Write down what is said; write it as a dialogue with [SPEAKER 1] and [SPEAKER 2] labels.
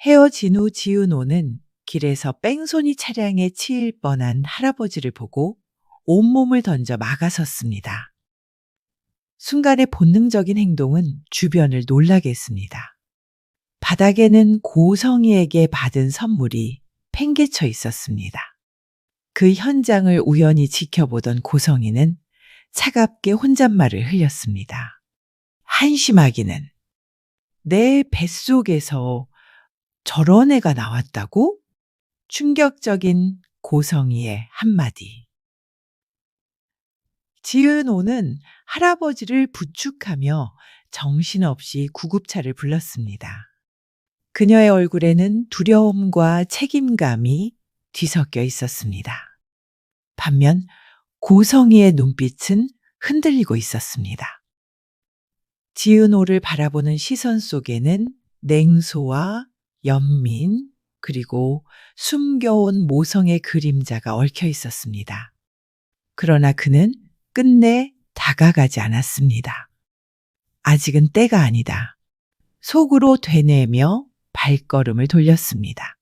[SPEAKER 1] 헤어진 후 지은호는 길에서 뺑소니 차량에 치일 뻔한 할아버지를 보고 온몸을 던져 막아섰습니다. 순간의 본능적인 행동은 주변을 놀라게 했습니다. 바닥에는 고성이에게 받은 선물이 팽개쳐 있었습니다. 그 현장을 우연히 지켜보던 고성이는 차갑게 혼잣말을 흘렸습니다. 한심하기는 내 뱃속에서 저런 애가 나왔다고? 충격적인 고성이의 한마디. 지은호는 할아버지를 부축하며 정신없이 구급차를 불렀습니다. 그녀의 얼굴에는 두려움과 책임감이 뒤섞여 있었습니다. 반면 고성이의 눈빛은 흔들리고 있었습니다. 지은호를 바라보는 시선 속에는 냉소와 연민, 그리고 숨겨온 모성의 그림자가 얽혀 있었습니다. 그러나 그는 끝내 다가가지 않았습니다. 아직은 때가 아니다. 속으로 되뇌며 발걸음을 돌렸습니다.